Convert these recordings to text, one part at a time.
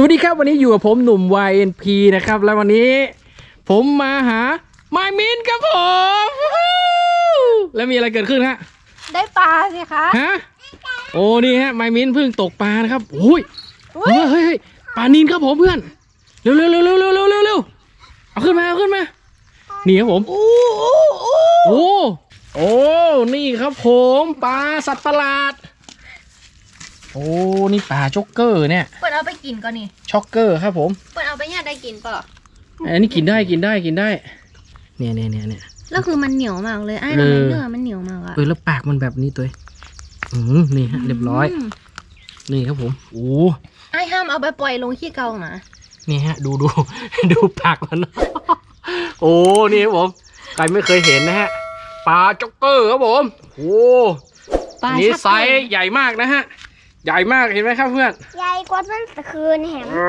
สวัสดีครับวันนี้อยู่กับผมหนุ่ม YNP นะครับ แล้ววันนี้ ผมมาหาไมมินครับผมวู้ฮู้แล้วมีอะไรเกิดขึ้นฮะได้ปลาสิคะฮะโอ้นี่ฮะไมมินเพิ่งตกปลานะครับโอ้ยอุ๊เฮ้ยยเฮ้ยเฮ้ยปลานินครับผมเพื่อนเร็วเร็วเร็วเร็วเร็วเร็วเร็วเร็วเอาขึ้นมาเอาขึ้นมานี่ครับผมอู้อู้อู้โอ้โอ้นี่ครับผมปลาสัตว์ประหลาดโอ้นี่ปลาช็อกเกอร์เนี่ยเปิดเอาไปกินก่อนนี่ช็อกเกอร์ครับผมเปิดเอาไปเนี่ยได้กินเปล่าอันนี้กินได้กินได้กินได้ เนี่ยเนี่ยเนี่ยเนี่ยแล้วคือมันเหนียวมากเลยไอ้เอทำไมอเนื้อมันเหนียวมากอะเออแล้วปากมันแบบนี้ตัวเองอืมนี่ฮะเรียบร้อยมนี่ครับผมโอ้ไอ้ห้ามเอาไปปล่อยลงขี้เกานะนี่ฮะ ดูดูดูปากมันโอ้นี่ครับผมใครไม่เคยเห็นนะฮะปลาจ็อกเกอร์ครับผมโอ้ปลาอันนี้ชักไซส์ใหญ่มากนะฮะ ใหญ่มากเห็นไหมครับเพื่อนใหญ่กว่าต้นตะคืนแหมโอ้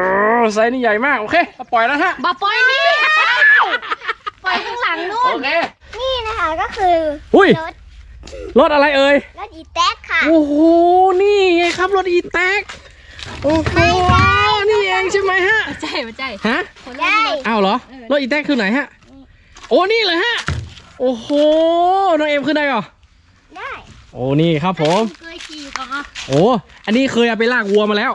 ไซส์นี่ใหญ่มากโอเคเราปล่อยแล้วฮะบาปล่อยนี่ปล่อยข้างหลังนู่โอนเคนี่นะคะก็คือหุ้ยรถรถอะไรเอ่ยรถอีแท็กค่ะโอ้โหนี่ไงครับรถอีแท็กโอ้โหนี่เองใช่ไหมฮะใช่ไม่ใช่ฮะคนใช่อ้าวเหรอรถอีแท็กคือไหนฮะโอ้นี่เลยฮะโอ้โหน้องเอ็มขึ้นได้เหรอได้ โอ้นี่ครับผม เคยขี่ก่อนอะโอ้อันนี้เคยเอาไปลากวัวมาแล้ว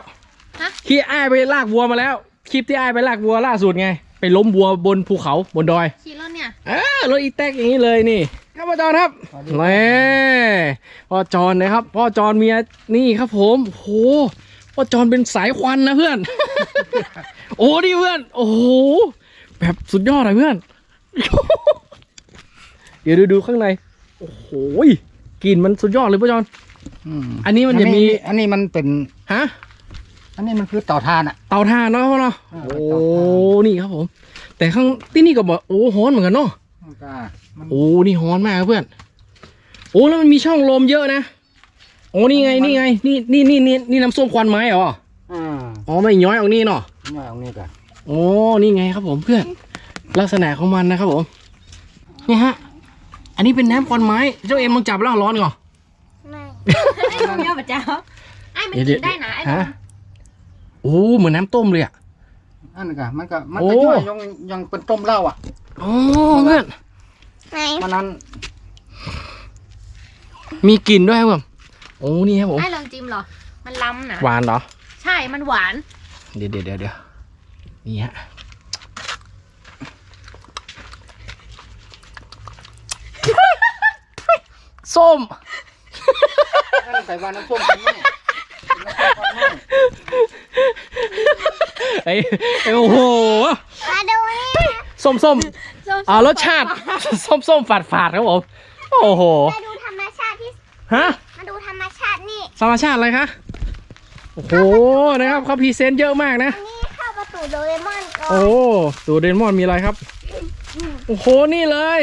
ฮะที่อ้ายไปลากวัวมาแล้ว คลิปที่อ้ายไปลากวัวล่าสุดไง ไปล้มวัวบนภูเขาบนดอย ขี่แล้วเนี่ยเออรถอีแท็กอย่างนี้เลยนี่ครับพ่อจอนครับนี่พ่อจอนนะครับพ่อจอนเมียนี่ครับผมโอ้โหพ่อจอนเป็นสายควันนะเพื่อน โอ้ดิเพื่อน โอ้โหแบบสุดยอดเลยเพื่อน เดี๋ยวดูดูข้างใน โอ้โห กลิ่นมันสุดยอดเลยพ่อจอนมอันนี้มันจะมี อันนี้มันเป็น ฮะ อันนี้มันคือเต่าทานอะ เตาถ่านเนาะพ่อเนาะอ่าโอ้เตาถ่านนี่ครับผม แต่ข้างที่นี่ก็บอกโอ้ฮ้อนเหมือนกันเนาะมันก็มันโอ้ นี่ฮ้อนมากครับเพื่อน โอ้ แล้วมันมีช่องลมเยอะนะ โอ้ นี่ไง นี่ไง นี่นี่นี่นี่นี่น้ำส้มควันไม้เหรออ่าอ๋อไม่ย้อยออกนี่เนาะเนี่ยเอานี่กันโอ้ นี่ไงครับผมเพื่อน ลักษณะของมันนะครับผม นี่ฮะ อันนี้เป็นน้ำควันไม้ เจ้าเอ็มลองจับแล้วร้อนก่อนไม่ไอ้คนเนี้ยปะจ๊ะไอ้มันเดี๋กิยวนได้นะไอ้ฮะโอ้เหมือนน้ำต้มเลยอะอันนี้ก็มันก็มันโอ้ก็ย่อยยังยังเป็นต้มเหล้าอะโอ้เพื่อนไหนมันนั้น มีกลิ่นด้วยครับผมโอ้นี่ครับผมไอ้ลองจิ้มเหรอ มันล้ำนะหวานเหรอ ใช่มันหวาน เดี๋ยวเดี๋ยวเดี๋ยวเดี๋ยวนี่ฮะ ส้มอันนี้ใส่วาน้ำส้มกันนี่น้ำส้มกันนี่ไอ้ไอ้โอ้โหมาดูนี่ส้มส้มอ่ารสชาติส้มส้มฝาดฝาดครับผมโอ้โหมาดูธรรมชาติที่ฮะมาดูธรรมชาตินี่ ธรรมชาติอะไรคะโอ้โหนะครับเขาพรีเซนต์เยอะมากนะอันนี้เข้าประตูโดเรมอนก่อนโอ้ตัวเดนมอนมีอะไรครับ โอ้โห นี่เลย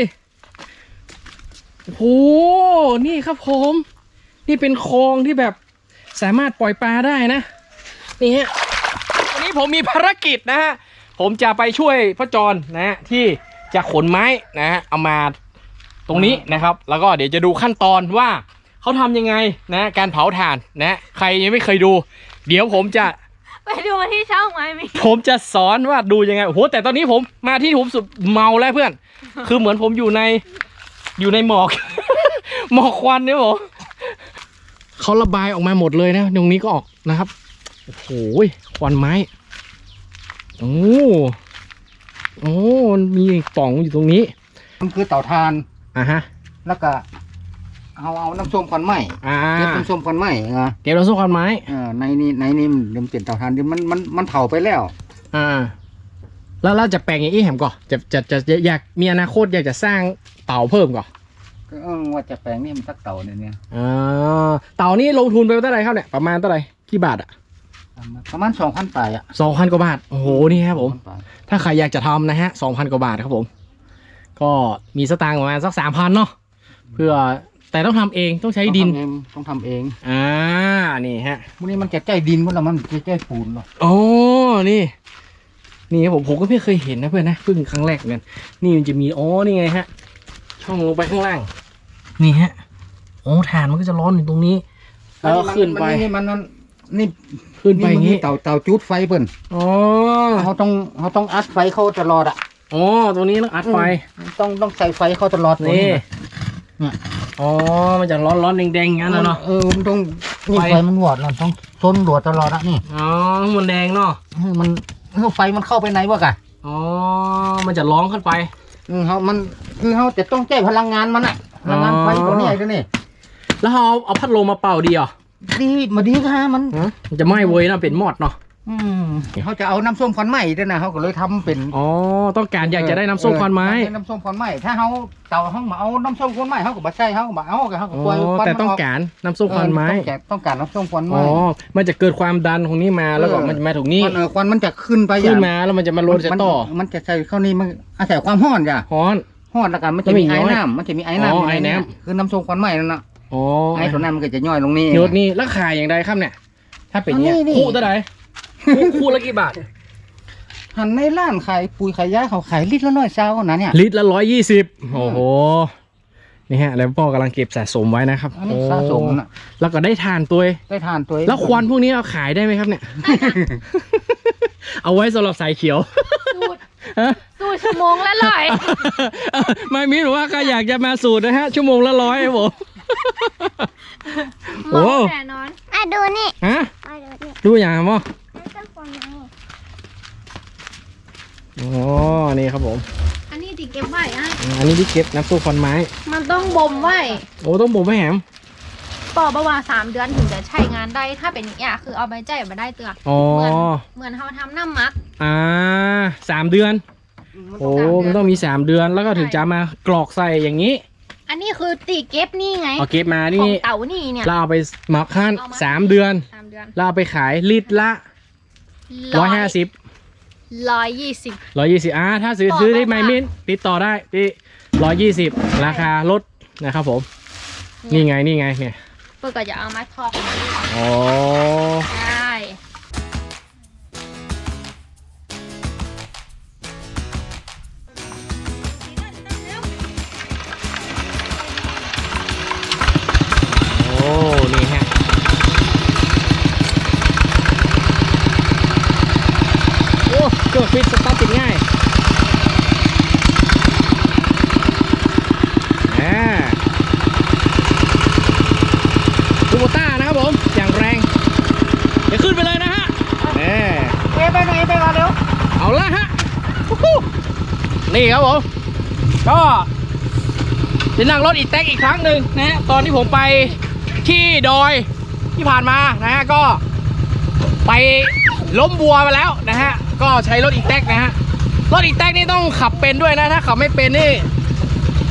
โอ้โห นี่ครับผม นี่เป็นคลองที่แบบสามารถปล่อยปลาได้นะ นี่ฮะ วันนี้ผมมีภารกิจนะฮะ ผมจะไปช่วยพ่อจรนะฮะที่จะขนไม้นะฮะเอามาตรงนี้นะครับ แล้วก็เดี๋ยวจะดูขั้นตอนว่าเขาทำยังไงนะ การเผาถ่านนะ ใครยังไม่เคยดู เดี๋ยวผมจะไปดูที่ช่องไหมมีผมจะสอนว่าดูยังไงโอ้โหแต่ตอนนี้ผมมาที่ผมสุดเมาแล้วเพื่อน คือเหมือนผมอยู่ใน อยู่ในหมอก หมอกควันเนี่ยผมเขาระบายออกมาหมดเลยนะตรงนี้ก็ออกนะครับโอ้โหควันไม้โอ้โอ้มันมีปล่องอยู่ตรงนี้ มันคือเต่าทานอะฮะ แล้วก็เอาเอาน้ำส้มควันไหมอ่าเก็บน้ำส้มควันไหมอะเก็บเราสู้ควันไม้เออในนี้ในนี้มันเริ่มเปลี่ยนเต่าทานเดี๋ยวมันมันมันเผาไปแล้ว อ่า แล้วเราจะแปลงอย่างนี้แหมก่อนจะจะจะจะอยากมีอนาคตอยากจะสร้างเต่าเพิ่มก่อนก็เออว่าจะแปลงนี่มันสักเต่าเนี่ยเนี่ยอ่าเต่านี่ลงทุนไปเท่าไหร่ครับเนี่ยประมาณเท่าไหร่กี่บาทอะประมาณสองพันปลายอะสองพันกว่าบาทโอ้โหนี่ครับผม2,000ปลายถ้าใครอยากจะทำนะฮะสองพันกว่าบาทครับผม ก็มีสตางค์ประมาณสักสามพันเนาะเพื่อแต่ต้องทำเองต้องใช้ดินต้องทำเองต้องทำเองอ่านี่ฮะวันนี้มันจะใจดินมันละมันจะใจปูนหรอโอ้นี่ นี่ครับผมผมก็ไม่เคยเห็นนะเพื่อนนะเพิ่งครั้งแรกเหมือนกันนี่มันจะมีอ๋อนี่ไงฮะ ช่องลงไปข้างล่าง นี่ฮะโอ้ฐานมันก็จะร้อนอยู่ตรงนี้ แล้วก็ขึ้นไปนี่มันนั่นนี่ขึ้นไปอย่างนี้งี้เตาเตาจุดไฟเพิ่นอ๋อเขาต้องเขาต้องอัดไฟเข้าตลอดอะอ๋อตรงนี้ต้องอัดไฟ ต้องต้องใส่ไฟเข้าตลอดตัวนี่นะเนี่ยอ๋อมันจะร้อนร้อนๆแดงๆอย่างนั้นนะเนาะเออมันต้องนี่ไฟไฟมันวอดเราต้องทนหลวดตลอดอะนี่อ๋อมันแดงเนาะเออมันเออ ไฟมันเข้าไปไหนวะกะอ๋อ มันจะร้องขึ้นไปเออเขามันคือเขาจะต้องแก้พลังงานมันอะพลังงานไฟตัวนี้ไอ้ตัวนี้แล้วเราเอาเอาพัดลมมาเป่าดีเหรอดีมาดีค่ะมันฮะมันจะไหม้เว้ยนะเป็นมอดเนาะ อืมเขาจะเอาน้ำส้มควันไหม้ด้วยนะเขาก็เลยทำเป็นอ๋อ ต้องการอยากจะได้น้ำส้มควันไม้เออน้ำส้มควันไหม้ถ้าเขาเตาเขามาเอาน้ำส้มควันไหม้เขาก็มาใช่เขาก็มาเอาก็เขาก็อ๋อปล่อยควันแต่มันต้องออกการน้ำส้มควันไม้เออต้องการต้องการน้ำส้มควันไหอ๋ม้ อ มันจะเกิดความดันของนี้มาแล้วก็เออ มันจะมาถึงนี่มันเออควันมันจะขึ้นไปขึ้นมาแล้วมันจะมาโรนจะต่อมันมันจะใส่เข้านี่มันอาศัยความร้อนจ้ะฮ้อนร้อนแล้วกันมันจะแล้วมีมีไอ้น้อยน้ำมันจะมีไอ้น้ำอ๋อยู่ไอ้ใน้ำ คือน้ำส้มควันไหม้นั่นน่ะอ๋อไอ้ตัวนั้นมันก็จะย่อยลงนี่ โยดนี่แล้วขายอย่างไรครับเนี่ย ถ้าเป็นเนี้ยอันนี้นี่ คู่เท่าไหร่ คู่คู่ละกี่บาท หันในร้านขายปุ๋ยขายยาเขาขายลิตรละร้อยเช้านะเนี่ย ลิตรละร้อยยี่สิบโอ้โห นี่ฮะ แล้วพ่อกำลังเก็บสะสมไว้นะครับอันนี้สะสมโอ้น่ะ แล้วก็ได้ทานตัวเองได้ทานตัวเองแล้วควันพวกนี้เอาขายได้ไหมครับเนี่ย เอาไว้สำหรับสายเขียว สูตรสูตรชั่วโมงละร้อย ไม่มีหรือว่าใครอยากจะมาสูตรนะฮะ ชั่วโมงละร้อยครับผมหมโอ้อแน่นอน อะดูนี่ฮะ อะดูนี่ ดูอย่างมั้ง น้ำส้มควันไม้ อ๋อ นี่ครับผม อันนี้ติเก็บไว้อะอันนี้ที่เก็บน้ำซุปควันไม้ มันต้องบ่มไว้โอ้ต้องบ่มไม่แหมปอประมาณสามเดือนถึงจะใช้งานได้ ถ้าเป็นอย่างเงี้ยคือเอาไปใจมาได้เตืออ๋อ เหมือนเหมือนเขาทำน้ำมัก อ่าสามเดือน โอ้ มันต้องมีสามเดือนแล้วก็ถึงจะมากรอกใส่อย่างนี้ อันนี้คือตีเก็บนี่ไงเอาเก็บมาขอนี่งเต่านี่เนี่ย เราเอาไปหมักขั้นเอามาสามเดือนสามเดือน เราเอาไปขายลิตรละร้อยห้าสิบ ร้อยยี่สิบ ร้อยยี่สิบอ่าถ้าซื้อบอกซื้อที่ว่าไมมินติดต่อได้ที่ร้อยยี่สิบราคาลดนะครับผม นี่ไงนี่ไงเนี่ยเพื่อก็จะเอามาทอกอ๋อใช่ สตาร์ทติดง่ายอ่าคูโบต้านะครับผม อย่างแรง เดี๋ยวขึ้นไปเลยนะฮะแน่เอ๊ะไปไหนไปก่อนเร็วเอาละฮะวู้ฮู้นี่ครับผม ก็จะนั่งรถอีแท็กอีกครั้งหนึ่งนะฮะ ตอนที่ผมไปที่ดอยที่ผ่านมานะฮะ ก็ไปล้มบัวมาแล้วนะฮะ ก็ใช้รถอีแท็กนะฮะ รถอีแท็กนี่ต้องขับเป็นด้วยนะ ถ้าขับไม่เป็นนี่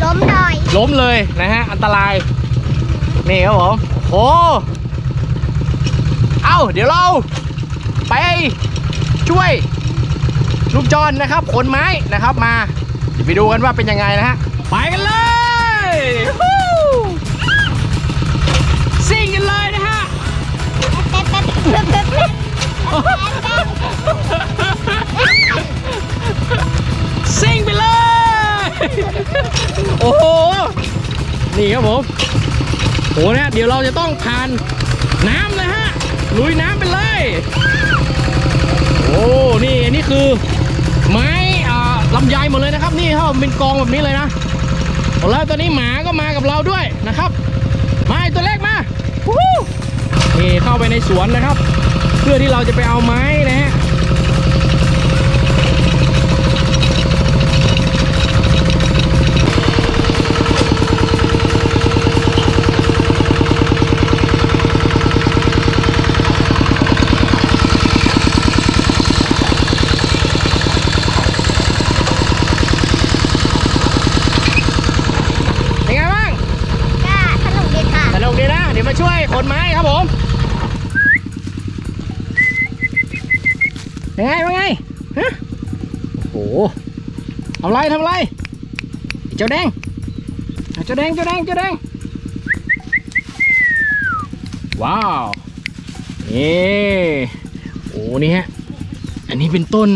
ล้มดอย ล้มเลยนะฮะ อันตราย นี่ครับผมโอ้เอาเดี๋ยวเราไปช่วยลูกจอนนะครับขนไม้นะครับมาเดี๋ยวไปดูกันว่าเป็นยังไงนะฮะ ไปกันเลยฮู้ซิ่งกันเลยนะฮะ ซิ่งไปเลย โอ้โห นี่ครับผมโอ้เนี่ยเดี๋ยวเราจะต้องผ่านน้ำเลยฮะ ลุยน้ำไปเลย โอ้ นี่อันนี้คือ ไม้อ่าลำไยหมดเลยนะครับ นี่เขาเป็นกองแบบนี้เลยนะแล้วตอนนี้หมาก็มากับเราด้วยนะครับ มาตัวเล็กมาวู้ฮู้นี่เข้าไปในสวนนะครับ เพื่อที่เราจะไปเอาไม้นะฮะเป็นไงบ้างก็สนุกดีค่ะสนุกดีนะ เดี๋ยวมาช่วยขนไม้ครับผม เป็นไงเป็นไงฮะโอ้โหทำไรทำไรเจ้าแดงเจ้าแดงเจ้าแดงเจ้าแดงว้าวนี่โอ้นี่ฮะอันนี้เป็นต้น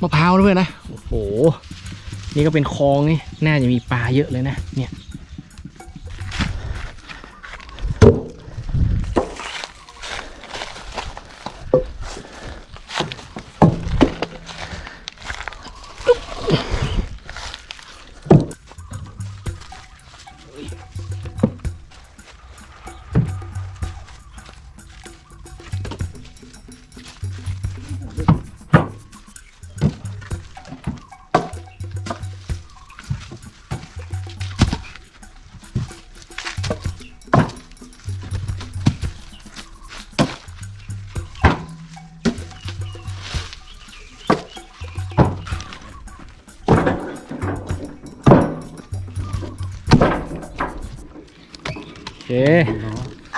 มะพร้าวด้วยนะโอ้โหนี่ก็เป็นคลองนี่น่าจะมีปลาเยอะเลยนะเนี่ย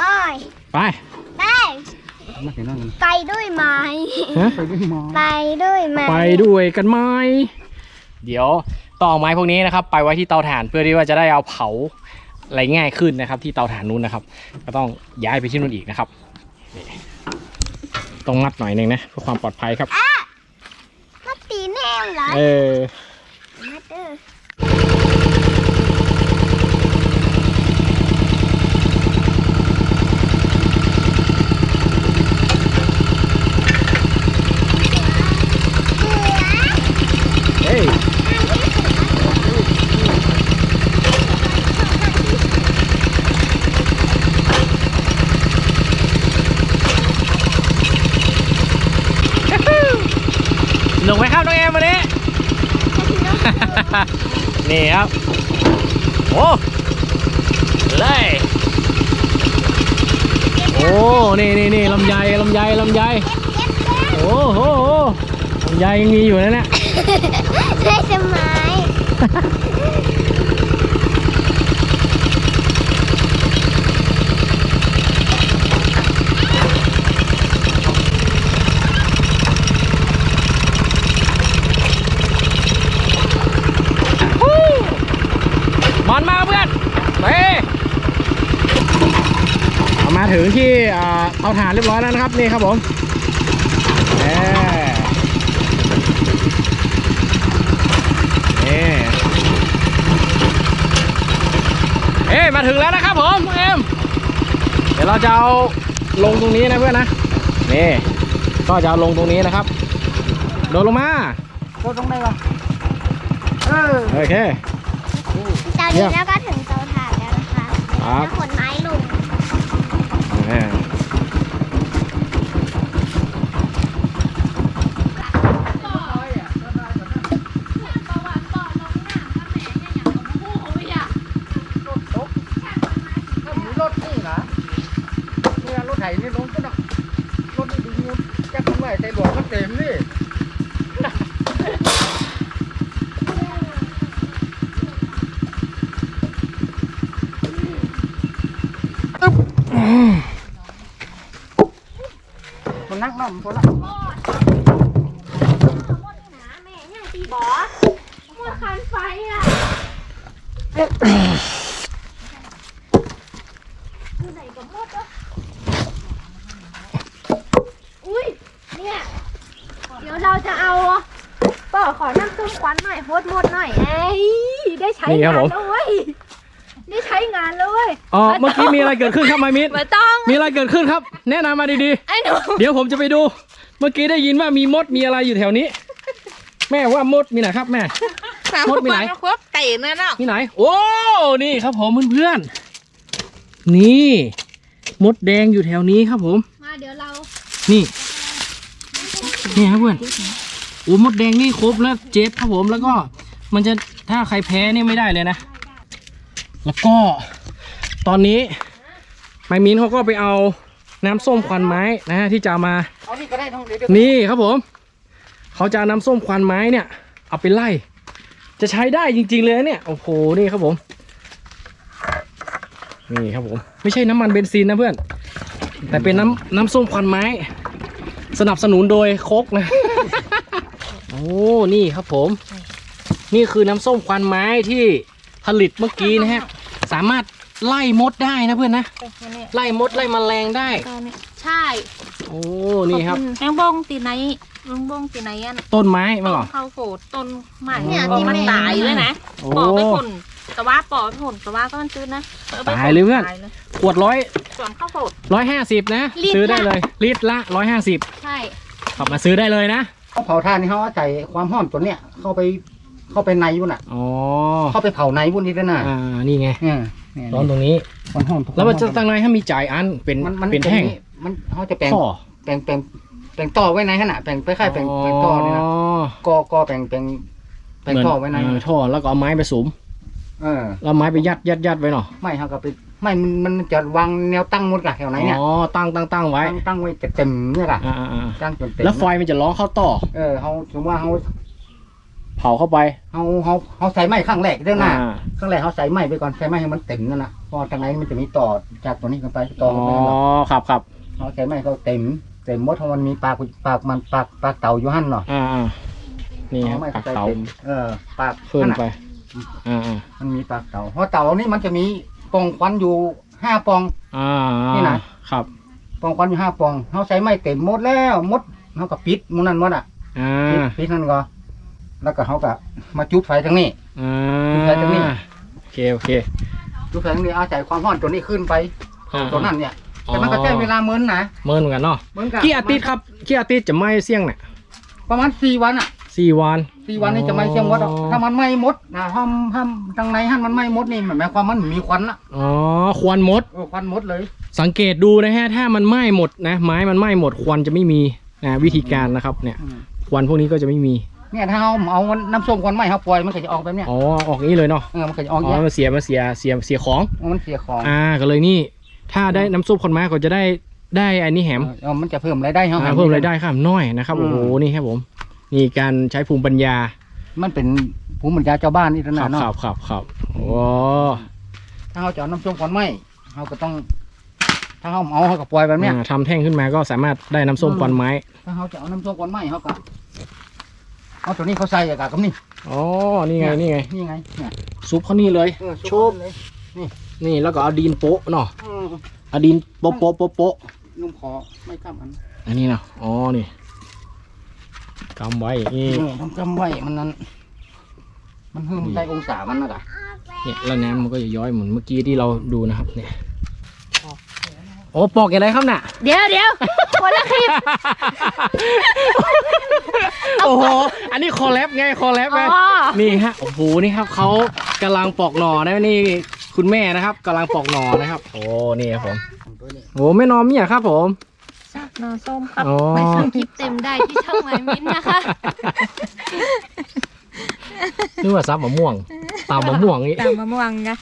อ้อยไปไปมาถึงนั่นไปด้วยไหมฮะไปด้วยหมอไปด้วยไหมไปด้วยกันไหมเดี๋ยวต่อไม้พวกนี้นะครับ ไปไว้ที่เตาถ่านเพื่อที่ว่าจะได้เอาเผาอะไรง่ายขึ้นนะครับ ที่เตาถ่านนู้นนะครับ ก็ต้องย้ายไปที่นู่นอีกนะครับนี่ต้องงัดหน่อยหนึ่งนะเพื่อความปลอดภัยครับ มาตีแน่เหรอเออ มาเด้อ เฮ้ยหนุกไหมครับน้องแอมวันนี้ นี่ครับ โอ้เลยโอ้ นี่นี่นี่ลำไยลำไยลำไยโอ้โหลำไยยังมีอยู่นะเนี่ยใช่สมัย มันมาเพื่อนไปเอามา ถึงที่อ่าเตาถ่านเรียบร้อยแล้วนะครับ นี่ครับผมเอ่นี่เอ้ยมาถึงแล้วนะครับผมน้องเอ็มเดี๋ยวเราจะเอาลงตรงนี้นะเพื่อนนะนี่ก็จะเอาลงตรงนี้นะครับ โดดลงมาโคตรตรงไหนวะเออโอเคตอนนี้เราก็ถึงเตาถ่านแล้วนะคะครับแล้วขนไม้ลง อ่า ถ้ามีรถนี่นะเนี่ยรถไถนี่ลงก็ดอกรถนี่ดูนู่นจะทำไมใจหลวงก็เต็มนี่ มันนักน้ำพอละแม่เนี่ยตีบอหมดคันไฟอะอยู่ไหนกับหมดอะอุ้ย เนี่ย เดี๋ยวเราจะเอาป่อขอน้ำส้มควันหน่อยโฮดหมดหน่อยเอ้ยได้ใช้นี่ครับงานผมแล้วเว้ยได้ใช้งานแล้วเว้ยอ๋อ เมื่อกี้มีอะไรเกิดขึ้นครับไมมิดไม่ต้อง มีอะไรเกิดขึ้นครับ แนะนำมาดีไอ้หนูๆ เดี๋ยวผมจะไปดู เมื่อกี้ได้ยินว่ามีมดมีอะไรอยู่แถวนี้ แม่ว่ามดมีไหนครับแม่มดมีไหนครบไก่นั่นอะมีไหน โอ้ นี่ครับผมเพื่อนๆ นี่ มดแดงอยู่แถวนี้ครับผม มาเดี๋ยวเรานี่ นี่ครับเพื่อนโอ้มดแดงนี่ครบแล้วเจ็บครับผมแล้วก็มันจะถ้าใครแพ้นี่ไม่ได้เลยนะ แล้วก็ตอนนี้ไมมินเขาก็ไปเอา น้ำส้มควันไม้นะฮะที่จะเอามา เอานี่ก็ได้ท้องเดี๋ยวนี่ครับผม เขาจะเอาน้ำส้มควันไม้เนี่ย เอาไปไล่ จะใช้ได้จริง ๆ เลยนะเนี่ยโอ้โหนี่ครับผม นี่ครับผม ไม่ใช่น้ำมันเบนซินนะเพื่อน แต่เป็นน้ำน้ำส้มควันไม้ สนับสนุนโดยโคกนะ โอ้นี่ครับผม นี่คือน้ำส้มควันไม้ที่ผลิตเมื่อกี้นะฮะ สามารถ ไล่มดได้นะเพื่อนนะไล่มดไล่แมลงได้ใช่โอ้นี่ครับแมงบงตีไหนแมงบงตีไหนอันต้นไม้มาต้ก่อนนข้าวโพดต้นใหม่เนี่ยพอที่มันแม่ ตายเลยนะโอ้ปอกไปผลแต่ว่าปอกไปผลแต่ว่าก็มันชื้นนะอไปตายเลยเพื่อน ตายเลยขวดร้อยส่วนข้าวโพดร้อยห้าสิบนะ ลิตร ซื้อได้ละเลยลิตรละร้อยห้าสิบใช่ ขับมาซื้อได้เลยนะเขาเผาท่านนี่เขาเอาใจความห้อมตัวเนี้ยเข้าไปเข้าไปในวุ่นอะ อ๋อเข้าไปเผาในวุ่นนี่ด้วยนะอ่านี่ไงเนี่ ยเนี่ยร้อนตรงนี้ความห้อมแล้วมันจะตั้งในให้มีจ่ายอันเป็นมันมันเป็นแท่งมันเขาจะแปลงท่อแปลงแปลงแปลงต่อไว้ในขนาดแปลงไปค่ายแปลงแปลงต่อนี่นะกอกอแปลงแปลงแปลงเหมือนต่อไว้ในเออท่อแล้วก็เอาไม้ไปสุมเออแล้วไม้ไปยัดยัดยัดไว้เนาะไม่เขาก็ไปไม่มันมันจะวางแนวตั้งหมดกะแถวไหนเนี่ยอ๋อตั้งตั้งตั้งไว้ตั้งตั้งไว้จะเต็มเนี่ยกะอ่าอ่าอ่าตั้งจนเต็มแล้วไฟมันจะร้องเข้าต่อเออเขาสมมติว่าเขา เผาเข้าไป เขาเขาเขาใส่ไม้ข้างแรกเรื่องหน้าอ่า ข้างแรกเขาใส่ไม้ไปก่อนใส่ไม้ให้มันเต็มนั่นนะเพราะทางไหนมันจะมีต่อจากตัวนี้กันไปต่อ๋ออกันไปนั่นน่ะครับครับเขาใส่ไม้เขาเต็มเต็มหมดเพราะมันมีปากปากมันปากปากเต่าอยู่หั่นเนาะอ่าอ่านี่ครับอไม้ปากใส่เตาต็มเออปากขึ้นนั่นไปน่ะอ่าอ่ามันมีปากเต่าเพราะเต่านี่มันจะมีปล่องควันอยู่ห้าปล่อง อ่านี่นะ ครับปล่องควันอยู่ห้าปล่องเขาใส่ไม้เต็มหมดแล้วหมดเขาก็ปิดหมุนั่นหมดอะอ่าปิดปิดนั่นก็ แล้วก็เขาก็มาจุดไฟทางนี้อ่าจุดไฟตรงนี้ โอเคโอเคจุดไฟทางนี้เอาใจความร้อนตัวนี้ขึ้นไปอ่าตัวนั้นเนี่ยแต่มันก็ใช้เวลาเหมือนนะเมินเหมือนกันเนาะเหมือนกับกี่อาทิตย์ครับกี่อาทิตย์จะไหม้เสี่ยงเนี่ยประมาณสี่วันอะสี่วัน สี่วันนี้จะไม่เชี่ยงหมดหรอกอ๋อถ้ามันไหม้หมดนะห้ามห้ามทางในห้ามมันไหม้หมดนี่หมายความมันมีควันละอ๋อควันมด เออควันหมดเลย สังเกตดูนะฮะ ถ้ามันไหม้หมดนะ ไม้มันไหม้หมดควันจะไม่มีนะวิธีการนะครับเนี่ย อืม ควันพวกนี้ก็จะไม่มี เนี่ยถ้าเอาเอาน้ำส้มควันไหม้เขาปล่อยมันก็จะออกแบบเนี้ยอ๋อออกอย่างนี้เลยเนาะเออมันก็จะออกอ๋เยออะมันเสียมันเสียเสียเสียของ มันเสียของอ่าก็เลยนี่ ถ้าได้น้ำซุปคนไม้ก็จะได้ได้อันนี้แหมเออมันจะเพิ่มรายได้เขาอ่าเพิ่มรายได้ครับน้อยนะครับโอ้โหนี่ครับผมนี่การใช้ภูมิปัญญา มันเป็นภูมิปัญญาเจ้าบ้านนี่ทั้งครันั้บนเนาะครับครับครับโอ้ถ้าเขาจะเอาน้ำส้มควันไหม้เขาก็ต้อง ถ้าเขาเอาเขาก็ปล่อยแบบเนี้ยอ่าทำแท่งขึ้นมาก็สามารถได้น้ำส้มควันไม้ ถ้าเขาจะเอาน้ำส้มควันไหม้เขาก็ เอาตัวนี้เขาใส่กับกับนี่อ๋อ นี่ไง นี่ไง นี่ไงเนี่ยซุปเขานี่เลย เออชุชุบบเลยนี่แล้วก็เอาดินโปะเนาะอืมเอาดินโปะโปะโปะโปะนุ่มขอไม่กล้ามันอันนี้นะอ๋อ นี่กำไว้นี่เออทำจำไว้มันนั้น มันเพิ่มได้องศามันนะกะเนี่ยแล้วน้ำมันก็จะย้อยเหมือนเมื่อกี้ที่เราดูนะครับ เนี่ย โอ้ปอกอะไรครับน่ะ เดี๋ยวเดี๋ยวคนละคลิป โอ้โห อันนี้คอแลบไงคอแลบอ๋ไงอนี่ฮะโอ้โหนี่ครับเขากำลังปอกหน่อนะนี่คุณแม่นะครับกำลังปอกหน่อนะครับ โอ้นี่ครับผมตัวนี้โอ้แม่นอมเนี่ยครับ ผมซักนอส้มครับอ๋อไปชมคลิปเต็มได้ที่ช่องไมมิ้นท์นะคะ นึกว่าซับมะม่วงตามมะม่วงนี่ ตามมะม่วงนะ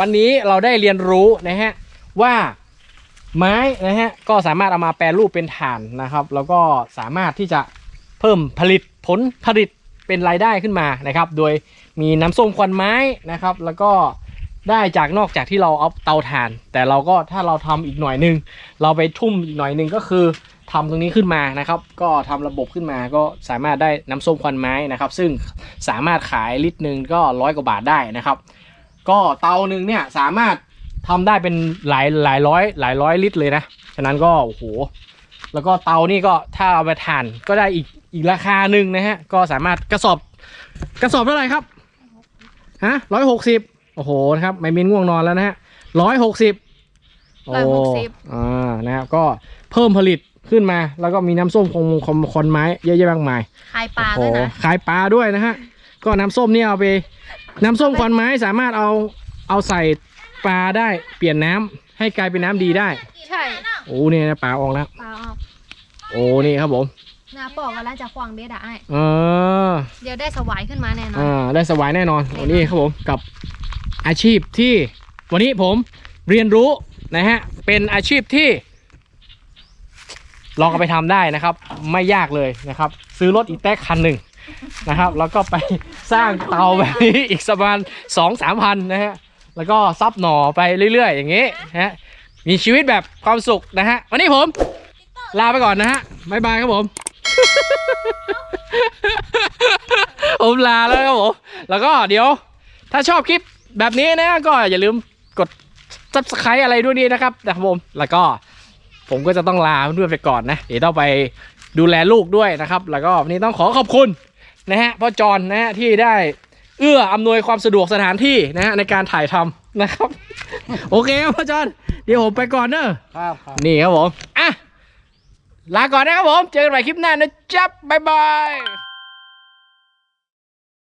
วันนี้เราได้เรียนรู้นะฮะ ว่าไม้นะฮะก็สามารถเอามาแปรรูปเป็นถ่านนะครับ แล้วก็สามารถที่จะเพิ่มผลิตผลผลิตเป็นรายได้ขึ้นมานะครับ โดยมีน้ำส้มควันไม้นะครับ แล้วก็ได้จากนอกจากที่เราเอาเตาถ่าน แต่เราก็ถ้าเราทำอีกหน่อยนึง เราไปทุ่มอีกหน่อยนึงก็คือทำตรงนี้ขึ้นมานะครับ ก็ทำระบบขึ้นมาก็สามารถได้น้ำส้มควันไม้นะครับ ซึ่งสามารถขายลิตรหนึ่งก็ร้อยกว่าบาทได้นะครับ ก็เตาหนึ่งเนี่ยสามารถ ทำได้เป็นหลายหลายร้อย หลายร้อยลิตรเลยนะ ฉะนั้นก็โอ้โห แล้วก็เตานี่ก็ถ้าเอาไปทานก็ได้อีกอีกราคาหนึ่งนะฮะ ก็สามารถกระสอบกระสอบเท่าไหร่ครับ ฮะร้อยหกสิบโอ้โหนะครับไม่มีง่วงนอนแล้วนะฮะร้อยหกสิบ160อ่านะครับก็เพิ่มผลิตขึ้นมา แล้วก็มีน้ำส้มคงคงคอนไม้เยอะแยะมากมายคายปลาโอ้ด้วยโหนะขายปลาด้วยนะฮะก็น้ำส้มเนี่ยเอาไป น้ำส้มควันไม้สามารถเอาเอาใส่ ปลาได้เปลี่ยนน้ำให้กลายเป็นน้ำดีได้ ใช่โอ้เนี่ยนะปลาออกแล้ว ปลาออกโอ้นี่ครับผมหน้าปอกกันแล้วจะควางเด็ดอะไอ้เออเดี๋ยวได้สวายขึ้นมาแน่นอน อ่าได้สบายแน่นอนวันนี้ครับผมกับอาชีพที่ วันนี้ผมเรียนรู้นะฮะเป็นอาชีพที่ ลองเอาไปทำได้นะครับ ไม่ยากเลยนะครับ ซื้อรถอีแท็กคันหนึ่งนะครับ แล้วก็ไปสร้างเตาแบบนี้อีกประมาณสองสามพันนะฮะ แล้วก็ซับหน่อไปเรื่อย ๆ อย่างงี้นะฮะมีชีวิตแบบความสุขนะฮะ วันนี้ผม ลาไปก่อนนะฮะบ๊ายบายครับผม ผมลาแล้วครับผม แล้วก็เดี๋ยว ถ้าชอบคลิปแบบนี้นะก็อย่าลืมกด subscribe อะไรด้วยนี่นะครับนะครับผม แล้วก็ผมก็จะต้องลาเพื่อนไปก่อนนะ เดี๋ยวต้องไปดูแลลูกด้วยนะครับ แล้วก็วันนี้ต้องขอขอบคุณนะฮะพ่อจอนนะฮะที่ได้ เอื้ออำนวยความสะดวกสถานที่นะฮะในการถ่ายทำนะครับ โอเคครับพ่อจอนเดี๋ยวผมไปก่อนเนอะครับครับ นี่ครับผมอะลาก่อนนะครับผม เจอกันใหม่คลิปหน้านะจ๊บบ๊ายบาย